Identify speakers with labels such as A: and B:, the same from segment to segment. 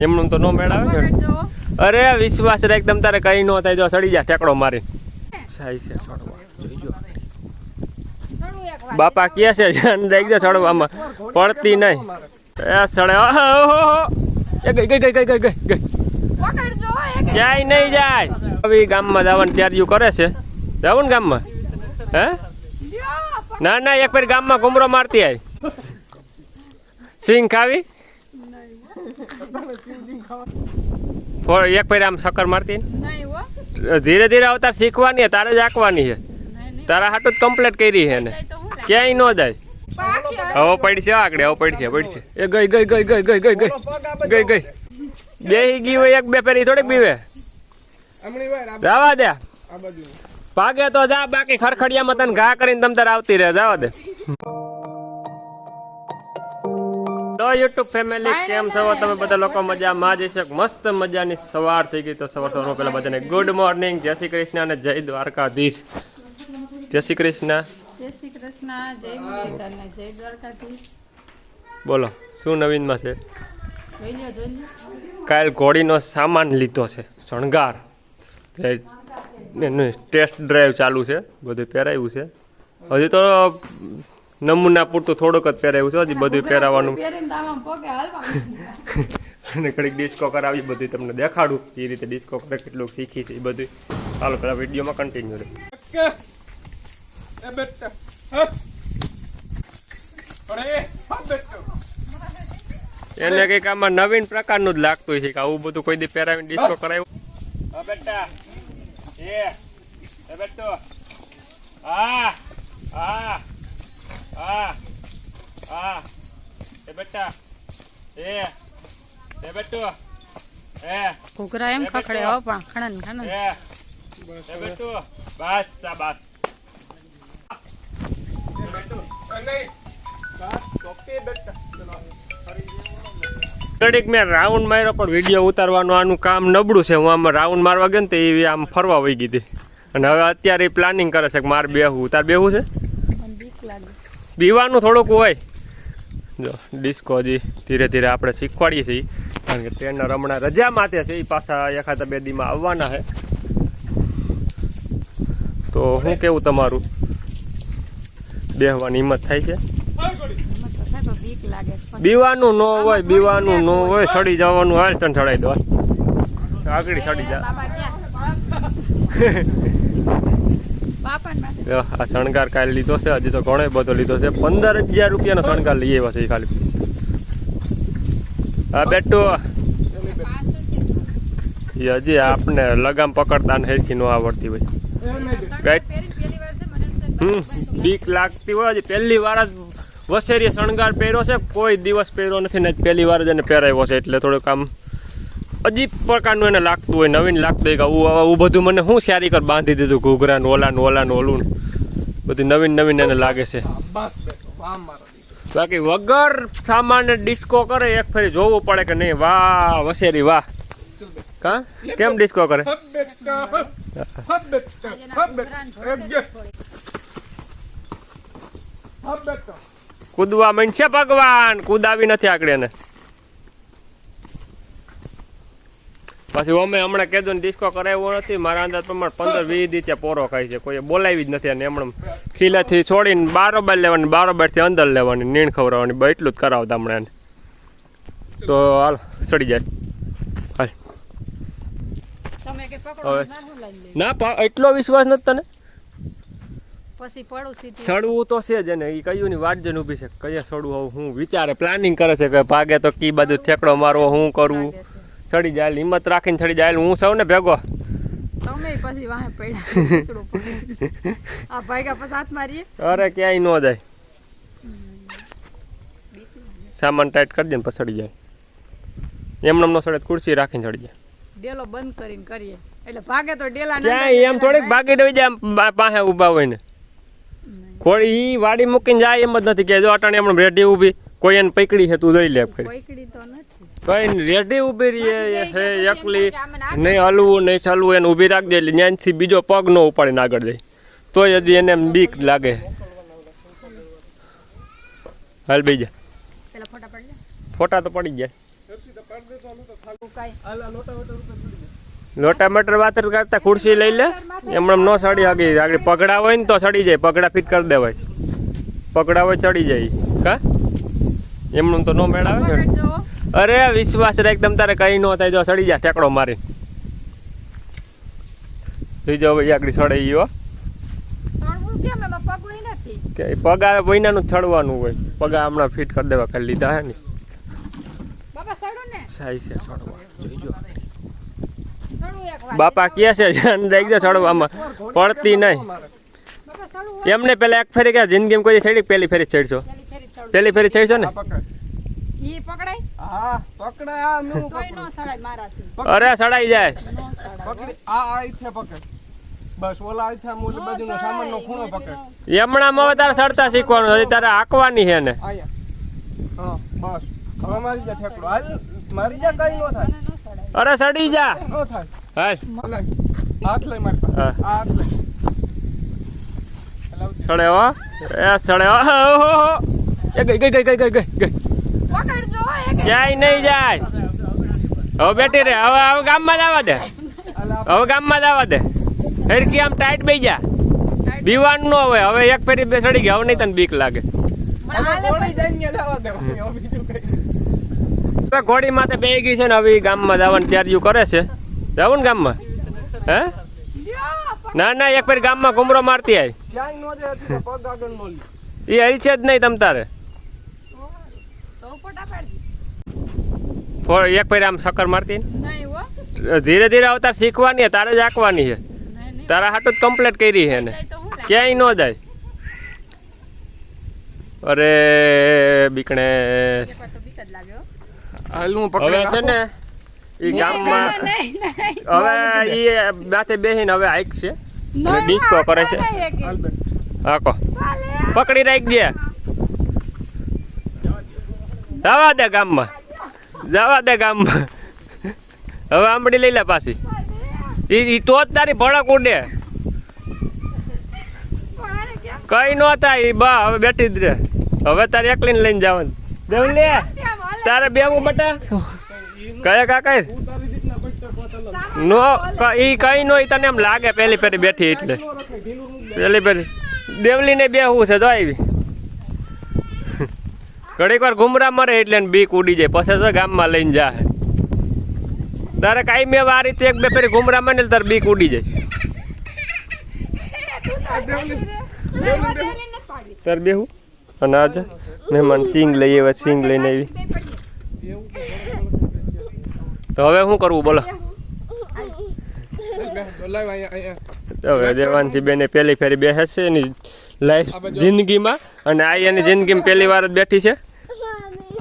A: એમનું તો નો મેળાવે
B: ને.
A: અરે વિશ્વાસ રાખ તમ તારે કઈ નો થાય જો સડી જા ઠેકડો મારી. સાઈ છે સડવા જોઈજો બાપા કે છે જાન દેખ દે સડવામાં પડતી નહીં. એ સડે ઓહો. એ ગઈ ગઈ ગઈ ગઈ ગઈ ગઈ ક્યાંય નહીં જાય. હવે ગામમાં જવાનું તૈયારીઓ કરે છે. જાવું ને ગામમાં? હે? ના ના એક ફેર ગામમાં ઘુમરો મારતી આવી. સિંગ ખાવી? થોડ એક ફેર આમ સકર મારતી ધીરે ધીરે અવતાર શીખવાની છે તારે જ આંકવાની છે. તારા હાટું જ કમ્પ્લીટ કરી છે
B: લાગે
A: ક્યાંય ન જાય. હવે પડશે આગળ હવે પડશે પડશે. એ ગઈ ગઈ ગઈ ગઈ ગઈ ગઈ ગઈ. ગઈ ગઈ. બે ગી હોય એક બે પેરી થોડીક બીવે. જવા દે. ભાગે તો જા બાકી ખરખડિયામાં તને ઘા કરીને તમ તારે આવતી રહે જવા દે. તો યુટ્યુબ ફેમિલી કેમ છો? તમે બધા લોકો મજામાં જ છે. મસ્ત મજાની સવાર થઈ ગઈ તો સવાર સવાર પહેલા બધાને ગુડ મોર્નિંગ જય શ્રી કૃષ્ણ અને જય દ્વારકાધીશ. જય શ્રી કૃષ્ણ.
B: જય શ્રી કૃષ્ણ જય મુરલીધર ને જય દ્વારકાધીશ.
A: બોલો શું નવીનમાં છે? કાલ ઘોડીનો સામાન લીધો છે શણગાર. એનું ટેસ્ટ ડ્રાઈવ ચાલુ છે બધું પહેરાવ્યું છે. હજી તો નમૂના પૂરતું થોડુંક જ પહેરાવ્યું છે હજી બધું પહેરાવાનું. અને ઘડીક ડિસ્કો કરાવી બધું તમને દેખાડું. એ રીતે ડિસ્કો કરે કેટલું શીખી છે એ બધું ચાલો પેલા વિડીયોમાં કન્ટિન્યુ રહે. એને કંઈક આમાં નવીન પ્રકારનું જ લાગતું છે કે આવું બધું કોઈ દી પહેરાવીને ડિસ્કો કરાવ્યું બેટા એ એ બેટો હા આ આ આ એ બેટા એ એ બેટુ એ
B: કુકરા એમ ખખડે હો પણ ખણન ખણન
A: એ એ બેટુ બસ શાબાશ ઘડીક મેં રાઉન્ડ માર્યો પણ વીડિયો ઉતારવાનું આનું કામ નબળું છે. હું આમાં રાઉન્ડ મારવા ગયો ને તો એ આમ ફરવા વહી ગઈ હતી. અને હવે અત્યારે પ્લાનિંગ કરે છે કે મારે બેહવું. તાર બેહવું છે?
B: બીક લાગે.
A: પીવાનું થોડુંક હોય. જો ડિસ્કો હજી ધીરે ધીરે આપણે શીખવાડીએ છીએ. કારણ કે ટ્રેનર હમણાં રજા માટે છે એ પાછા એખાદા બે દીમાં આવવાના છે. તો શું કેવું તમારું? બેહવાની હિંમત થાય છે. બીવાનું ન હોય બીવાનું ન હોય સડી જવાનું હાલ તને ચડાઈ દો. આગળ સડી જા
B: બાપા ક્યાં બાપા ને બાપા.
A: જો, આ શણગાર કાલે લીધો છે હજી તો ઘણો બધો લીધો છે. પંદર હજાર રૂપિયાનો શણગાર લઈ આવ્યો છે ખાલી. હા બેટુ. એ હજી આપને લગામ પકડતા ને હેરખી ન આવડતી હોય. હમ બીક લાગતી હોય હજી. પહેલી વાર જ વસેરી શણગાર પહેર્યો છે. કોઈ દિવસ પહેર્યો નથી ને પહેલી વાર જ એને પહેરાવ્યો છે એટલે થોડુંક આમ અજીબ પ્રકારનું એને લાગતું હોય નવીન લાગતું હોય કે આવું આવું બધું મને શું સારી કર બાંધી દીધું ઘૂઘરા ને ઓલા ને ઓલા ને. ઓલું. બધું નવીન નવીન એને લાગે છે. બાકી વગર સામાન્ય ડિસ્કો કરે એક ફરી જોવું પડે કે નહીં. વાહ વસેરી વાહ. કા? કેમ ડિસ્કો કરે?
B: કૂદવા ના
A: છે. ભગવાન. કૂદાવી નથી આગળ એને. પછી અમે હમણાં કીધું ને ડિસ્કો કરાવ્યો નથી. મારા અંદાજ પ્રમાણે પંદર વીસ દિવસે પોરો ખાય છે. કોઈ બોલાવી જ નથી અને એમણે ખીલાથી છોડીને બારોબાર લેવાની બારોબારથી અંદર લેવાની નીણ ખવડાવવાની એટલું જ કરાવતા હમણાં તો હાલ ચડી જાય. હાલ.
B: ના
A: ના એટલો વિશ્વાસ નથી તને?
B: પછી
A: સડવું તો છે જ એને. એ કયું ની વાટ જઈને ઊભી છે. કયા સડવું આવું? હું વિચારે પ્લાનિંગ કરે છે કે ભાગે તો કી બાજુ ઠેકડો મારવો હું કરવું. ચડી જાય હિંમત રાખીને ચડી જાય હું સૌને ભેગો.
B: તમે પછી વાહે પડ્યા ઘૂસડું પડે. આ પછી હાથ મારીએ
A: અરે ક્યાંય ન જાય. સામાન ટાઈટ કરી દે ને પછી ચડી જાય. એમને નો સડે ખુરશી રાખીને ચડી જાય.
B: ડેલો બંધ કરીને કરીએ. એટલે ભાગે તો ડેલા ના
A: એમ થોડીક ભાગી ડવી જાય આમ પાસે ઊભા હોય ને ખોડી ઈ વાડી મૂકીને જાય એમ જ નથી કે જો અટાણે એમણે રેડી ઊભી કોઈ એને પકડી છે તું જોઈ લે
B: પકડી તો નથી.
A: કઈ રેડી ઊભી રહીએ હે એકલી નહીં હલવું નહીં ચાલવું એને ઊભી રાખજે એટલે ત્યાંથી બીજો પગ ન ઉપાડીને આગળ જાય. તોય હજી એને એમ બીક લાગે. હાલ બેજા
B: જા. ફોટા
A: તો પડી જાય લોટા મટર વાતર કરતા ખુરશી લઈ લે. એમણે ન સડી આગી આગળ પગડા હોય ને તો સડી જાય. પગડા ફિટ કરી દેવાય. પગડા હોય ચડી જાય. કા? એમનું તો નો મેળ આવે ને. અરે વિશ્વાસ રે એકદમ તારે કઈ ન થાય. જો સડી જા ઠેકડો મારી બીજો ભાઈ આગળ સડી ગયો. પગ આ વૈનાનું થડવાનું હોય. પગ હમણાં ફિટ કરી દેવા ખાલી લીધા હે ને.
B: બાપા
A: કે છે દેખ જો સડવામાં. પડતી નહીં. એમને પેલા એક ફેરી ગયા જિંદગી કોઈ સડી પેલી ફેરી ચડશો.
B: પેલી ફેરી
A: ચડશો ને?
B: ઈ પકડાય?
C: હા પકડાયનું
B: તોય નો સડાય મારાથી.
A: અરે સડાઈ જાય.
C: પકડી આ આ ઈથે પકડ. બસ ઓલા ઈથે આમ ઓલી બાજુનો સામાનનો ખૂણો પકડ.
A: એમણામાં હવે તારે સડતા શીખવાનું હજી તારે હાંકવાની છે ને.
C: હા બસ. હવે મારી જા ઠેકડો. હાલ મારી જા કઈ નો થાય.
A: અરે સડી જા.
C: નો થાય.
A: હાલ.
C: હાથ લઈ મારી હાથ લઈ.
A: સડે હો. એ સડે હો. ઓહો. એ ગઈ ગઈ ગઈ ગઈ ગઈ ગઈ. ક્યાંય નહીં જાય. હવે બેઠી રે હવે હવે ગામમાં જ આવવા દે. હવે ગામમાં જ આવવા દે. ફેરકી આમ ટાઈટ બેઈ જા. દીવાનું ન હોય હવે એક ફેરી બેસડી ગયા હવે નહીં તને બીક લાગે.
C: હવે હવે
A: હવે ઘોડી માથે બે ગઈ છે ને હવે ગામમાં જવાનું તૈયારીઓ કરે છે. જવું ને ગામમાં? હે? ના ના એક ફેરી ગામમાં ઘુમરો મારતી આવી
C: જાય
A: એ હલ છે જ નહીં તમ તારે. એક પહેરે આમ સકર મારતી ધીરે ધીરે અવતાર શીખવાની છે તારે જ આંકવાની છે. તારા હાટું જ કમ્પ્લીટ કરી છે ને ક્યાંય ન જાય. અરે બીકણે. હવે છે ને એ ગામમાં હવે એ દાંતે બેહીને હવે હાઈક છે. ડિસ્કો કરે છે. હાકો. પકડી રાખજે જવા દે ગામમાં. જવા દે ગામમાં. હવે આંબડી લઈ લે પાછી. ઈ તો જ તારી ભડક ઉડે. કઈ નો થાય બા, હવે બેઠી જ રે હવે તારે એકલીને લઈને જવાનું. દેવ લે, તારે બેવું બટા? કયા કાકા નો એ કઈ નો તને એમ લાગે, પેલી પેલી બેઠી એટલે.
C: પેલી બે.
A: પેલી. દેવલીને બેહવું છે, જો આવી. ઘડીક વાર ઘુમરા મરે એટલે બીક ઉડી જાય. પછી તો ગામમાં લઈને જાય તારે કાંઈ મેં આ રીતે એક બે ફેરી ઘુમરા મને તારે બીક ઉડી જાય. તાર બેહું? અને આજે મહેમાન સિંગ લઈ આવ્યા સિંગ લઈને આવી. તો હવે શું કરવું? બોલો. હવે દેવાનસી બેને પહેલી ફેરી બેસે છે એની લાઈફ જિંદગીમાં. અને આ એની જિંદગીમાં પહેલી વાર જ બેઠી છે.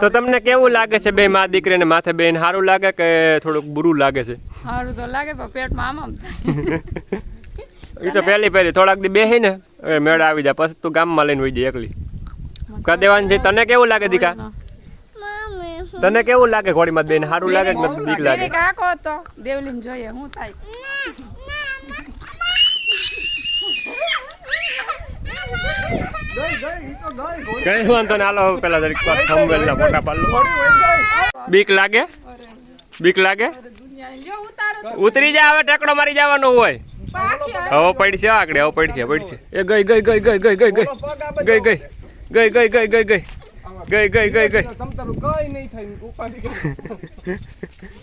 A: તો તમને કેવું લાગે છે બે માં દીકરીને માથે બેન સારું લાગે કે થોડુંક બુરું લાગે છે?
B: સારું તો લાગે પણ પેટમાં આમ આમ
A: એ તો પહેલી પહેલી થોડાક દી બેહી ને હવે મેળ આવી જાય પછી તું ગામમાં લઈને વહી જાય એકલી. કા દેવાની છે તને કેવું લાગે દીકા? તને કેવું લાગે ઘોડીમાં બેન સારું લાગે કે નથી બીક લાગે.
B: કાકો તો દેવલીન જોઈએ હું થાય
C: ગઈ ગઈ ઈ તો ગઈ ઘોડી
A: કઈ વાંધો ને હાલો પેલા જરીક થંબવેલના ફોટા પાડ લો
C: ઘોડી વહી ગઈ
A: બીક લાગે બીક લાગે
B: દુનિયા લ્યો ઉતારો
A: જા હવે ટેકડો મારી જવાનો હોય હવે પડશે આગળ હવે પડશે પડશે એ ગઈ ગઈ ગઈ ગઈ ગઈ ગઈ ગઈ ગઈ ગઈ ગઈ ગઈ ગઈ ગઈ ગઈ ગઈ ગઈ ગઈ ગઈ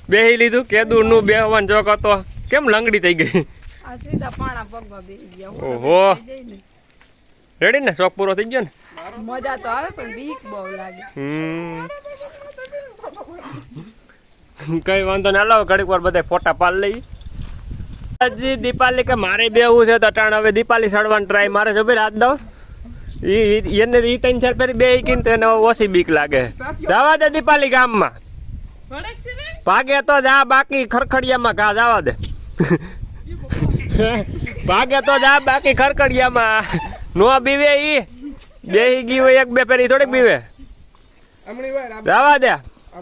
A: બેહી લીધું કેદુરનું બેહવાન ચોક હતો કેમ લંગડી થઈ ગઈ ઓહો
B: ને.
A: રેડી ને શોખ પૂરો થઈ ગયો ને
B: મજા તો આવે પણ બીક બહુ લાગે.
A: કઈ વાંધો ના લાવો ઘડીક વાર બધા ફોટા પાડ લઈ હજી દીપાલી કે મારે બેવું છે તો ટાણ હવે દીપાલી સડવાની ટ્રાય મારે છે ભાઈ રાત દો. એને ઈ ત્રણ ચાર ફેરી બે કીન તો એને ઓછી બીક લાગે. જવા દે દીપાલી ગામમાં. ભાગે તો જા, બાકી ખરખડિયામાં ઘા, જવા દે. ભાગે તો જા, બાકી ખરખડિયામાં. નો બીવે ઈ. બેહી ગી હોય એક બે પેરી થોડીક બીવે
C: હમણી વાર
A: જવા દે.
C: આ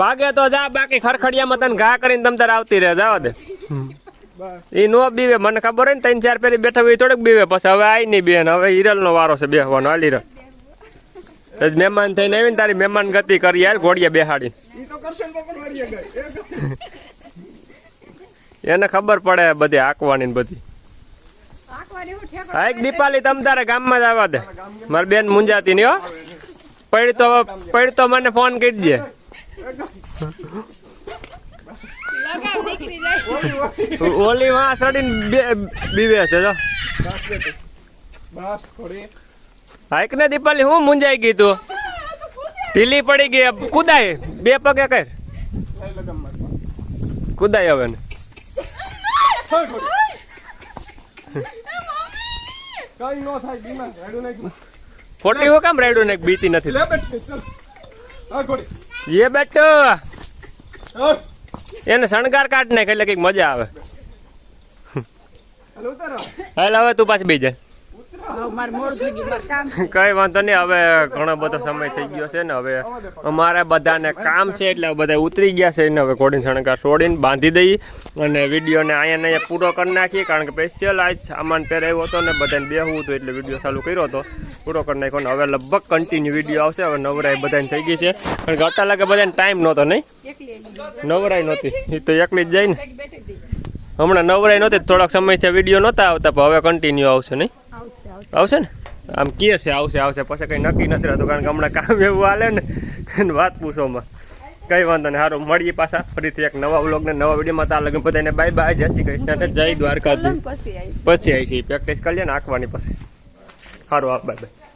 A: ભાગે તો જા બાકી ખરખડિયામાં તને ઘા કરીને તમ તારે આવતી રહે જવા દે. એ નો બીવે મને ખબર હોય ને ત્રણ ચાર પેરી બેઠા હોય થોડીક બીવે પછી. હવે આઈ નહીં બેન હવે હિરલ નો વારો છે બેહવાનો હાલી રહ્યો મહેમાન થઈને આવીને તારી મહેમાન ગતિ કરી યાર ઘોડિયા બેહાડી
C: ઈ તો કરશે ને તો પણ મારી ગઈ
A: એને ખબર પડે બધી હાંકવાની ને બધી.
B: આંકવાની હું ઠેકો
A: હા એક દીપાલી તમ તારે ગામમાં જ આવવા દે. મારી બેન મુંજાતી નહીં હો. પડી તો પડી તો મને ફોન કરી દે. ઓલી માં સડીને બે- બીવે છે
C: થોડી
A: હાઈક ને દીપાલી હું મુંજાઈ ગઈ તું? ઢીલી પડી ગઈ કુદાય. બે પગે કર. કુદાય હવે ને.
C: કઈ નો થાય બીમાર. હેડું નાખ
A: ખોટી હું કામ રાયડું ને બીતી નથી.
C: લે બેટી ચાલ.
A: એ બેટો. એને શણગાર કાઢ નાખ એટલે કંઈક મજા આવે.
C: હાલો
A: હવે. તું પાછી બેસી કઈ વાંધો નહીં હવે ઘણો બધો સમય થઈ ગયો છે ને હવે અમારે બધાને કામ છે એટલે બધા ઉતરી ગયા છે ને હવે ઘોડીને શણગાર છોડીને બાંધી દઈએ અને વિડીયોને અહીંયા ને અહીંયા પૂરો કરી નાખીએ કારણ કે સ્પેશિયલ આજ સામાન પહેરાવ્યો હતો ને બધાને બેહવું હતું એટલે વીડિયો ચાલુ કર્યો હતો. પૂરો કરી નાખ્યો ને હવે લગભગ કન્ટિન્યુ વીડિયો આવશે હવે નવરાઈ બધાને થઈ ગઈ છે. કારણ કે અત્યારે લાગે બધાને ટાઈમ નહોતો નહીં? નવરાઈ નહોતી એ તો એકલી જ જાય ને. હમણાં નવરાઈ નહોતી થોડાક સમયથી વીડિયો નહોતા આવતા પણ હવે કન્ટિન્યુ આવશે નહીં?
B: આવશે
A: ને? આમ કહે છે આવશે આવશે. પછી કંઈ નક્કી નથી રહેતું કારણ કે હમણાં કામ એવું હાલે ને વાત પૂછોમાં કંઈ વાંધો નહીં સારું મળીએ પાછા ફરીથી એક નવા વ્લોગને નવા વિડીયોમાં. તાર લગ્ન બધાને બાય બાય જય શ્રી કૃષ્ણ. જય દ્વારકા
B: પછી આવી
A: પછી આવી છે પ્રેક્ટિસ કરી લે ને આંકવાની પછી. સારું આ બાય બાય